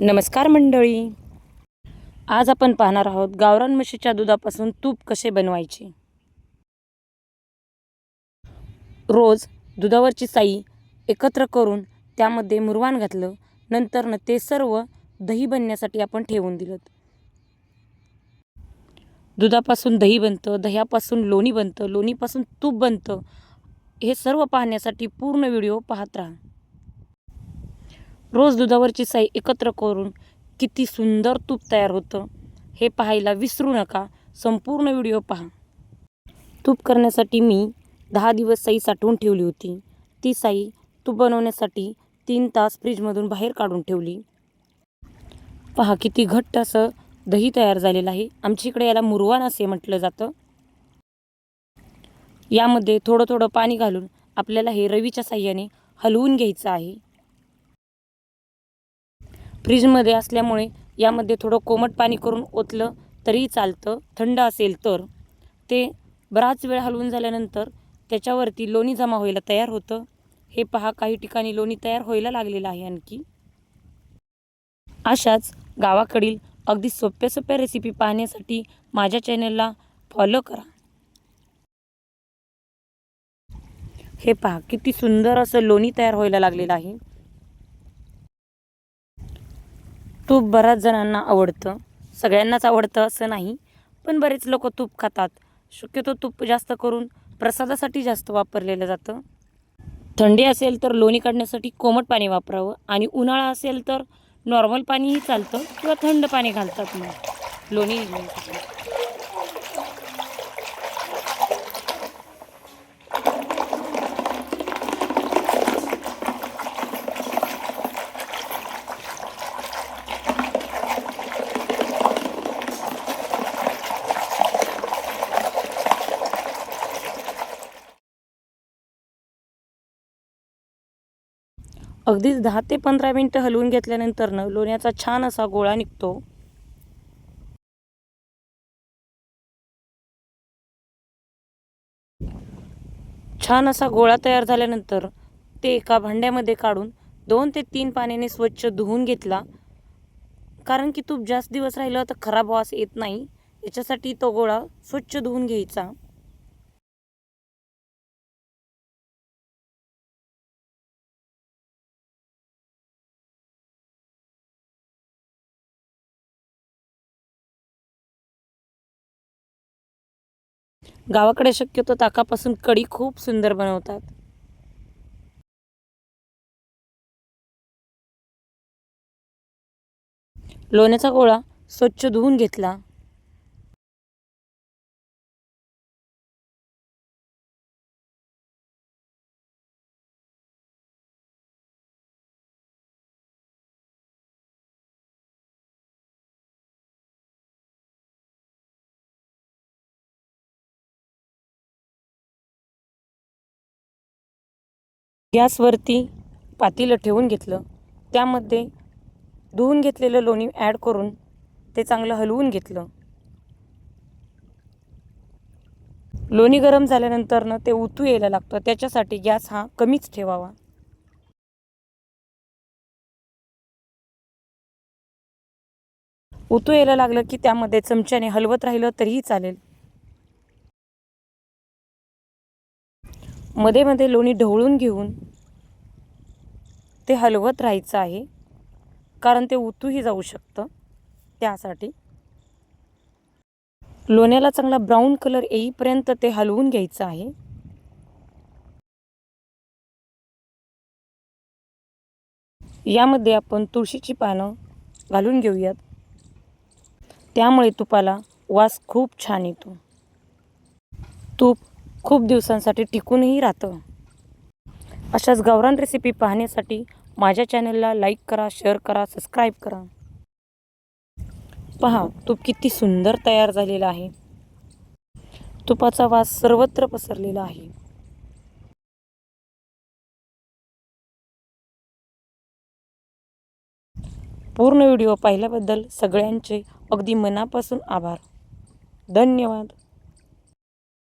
नमस्कार मंडळी. आज आपण पाहणार आहोत गावरान म्हशीच्या दुधापासून तूप कसे बनवायचे. रोज दुधावरची साई एकत्र करून त्यामध्ये मुरवान घातलं नंतरनं ते सर्व दही बनण्यासाठी आपण ठेवून दिलं. दुधापासून दही बनतं दह्यापासून लोणी बनतं लोणीपासून तूप बनतं हे सर्व पाहण्यासाठी पूर्ण व्हिडिओ पाहत राहा. रोज दुधावरची साई एकत्र करून किती सुंदर तूप तयार होतं हे पाहायला विसरू नका. संपूर्ण व्हिडिओ पहा. तूप करण्यासाठी मी दहा दिवस साई साठवून ठेवली होती. ती साई तूप बनवण्यासाठी तीन तास फ्रीजमधून बाहेर काढून ठेवली. पहा किती घट्ट असं दही तयार झालेलं आहे. आमच्या इकडे याला मुरवान असे म्हटलं जातं. यामध्ये थोडं थोडं पाणी घालून आपल्याला हे रवीच्या साह्याने हलवून घ्यायचं आहे. फ्रीजमध्ये असल्यामुळे यामध्ये थोडं कोमट पाणी करून ओतलं तरी चालतं थंड असेल तर. ते बराच वेळ हलवून झाल्यानंतर त्याच्यावरती लोणी जमा व्हायला तयार होतं. हे पहा काही ठिकाणी लोणी तयार व्हायला लागलेलं आहे आणखी. अशाच गावाकडील अगदी सोप्या सोप्या रेसिपी पाहण्यासाठी माझ्या चॅनलला फॉलो करा. हे पहा किती सुंदर असं लोणी तयार व्हायला लागलेलं आहे. तूप बऱ्याच जणांना आवडतं. सगळ्यांनाच आवडतं असं नाही पण बरेच लोक तूप खातात. शक्यतो तूप जास्त करून प्रसादासाठी जास्त वापरलेलं जातं. थंडी असेल तर लोणी काढण्यासाठी कोमट पाणी वापरावं आणि उन्हाळा असेल तर नॉर्मल पाणीही चालतं किंवा थंड पाणी घालतात मग. लोणी निघण्यासाठी अगदीच दहा ते पंधरा मिनटं हलवून घेतल्यानंतरनं लोण्याचा छान असा गोळा निघतो. छान असा गोळा तयार झाल्यानंतर ते एका भांड्यामध्ये काढून दोन ते तीन पाण्याने स्वच्छ धुवून घेतला. कारण की तूप जास्त दिवस राहिलं तर खराब वास येत नाही. याच्यासाठी तो गोळा स्वच्छ धुवून घ्यायचा. गावाकडे शक्यतो ताकापासून कढी खूप सुंदर बनवतात. लोण्याचा गोळा स्वच्छ धुवून घेतला. गॅसवरती पातेलं ठेवून घेतलं. त्यामध्ये धुवून घेतलेलं लोणी ॲड करून ते चांगलं हलवून घेतलं. लोणी गरम झाल्यानंतरनं ते उतू यायला लागतं. त्याच्यासाठी गॅस हा कमीच ठेवावा. उतू यायला लागलं की त्यामध्ये चमच्याने हलवत राहिलं तरीही चालेल. मध्ये मध्ये लोणी ढवळून घेऊन ते हलवत राहायचं आहे. कारण ते उतूही जाऊ शकतं. त्यासाठी लोण्याला चांगला ब्राऊन कलर येईपर्यंत ते हलवून घ्यायचं आहे. यामध्ये आपण तुळशीची पानं घालून घेऊयात. त्यामुळे तुपाला वास खूप छान येतो. तूप खूप दिवसांसाठी टिकूनही राहतं. अशाच गावरान रेसिपी पाहण्यासाठी माझ्या चॅनलला लाईक करा शेअर करा सबस्क्राईब करा. पहा तूप किती सुंदर तयार झालेला आहे. तुपाचा वास सर्वत्र पसरलेला आहे. पूर्ण व्हिडिओ पाहिल्याबद्दल सगळ्यांचे अगदी मनापासून आभार. धन्यवाद.